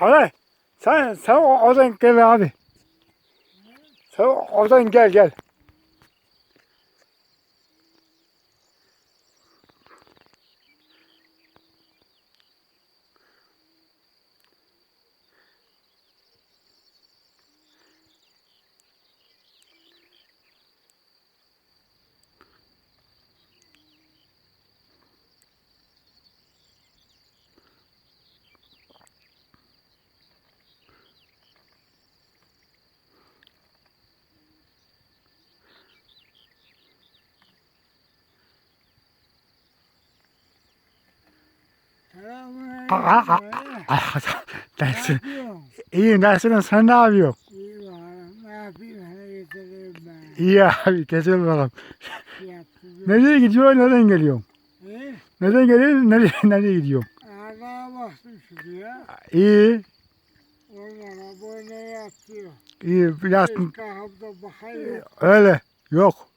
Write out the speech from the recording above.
Abi sen sen oradan gel abi. Sen oradan gel gel. Dersin. yapıyorsun? İyi dersin sen ne yapıyorsun? İyi bakalım. Ne yapayım? Hele getireyim ben. İyi abi kesin bakalım. Nereye gidiyorsun nereden geliyorsun? İyi. Nereden geliyorsun nereye, nereye gidiyorsun? Ağzına baktım şuraya. İyi. Onlara böyle yatıyor. iyi yattın. Kalkıp da bakayım. Öyle. Yok.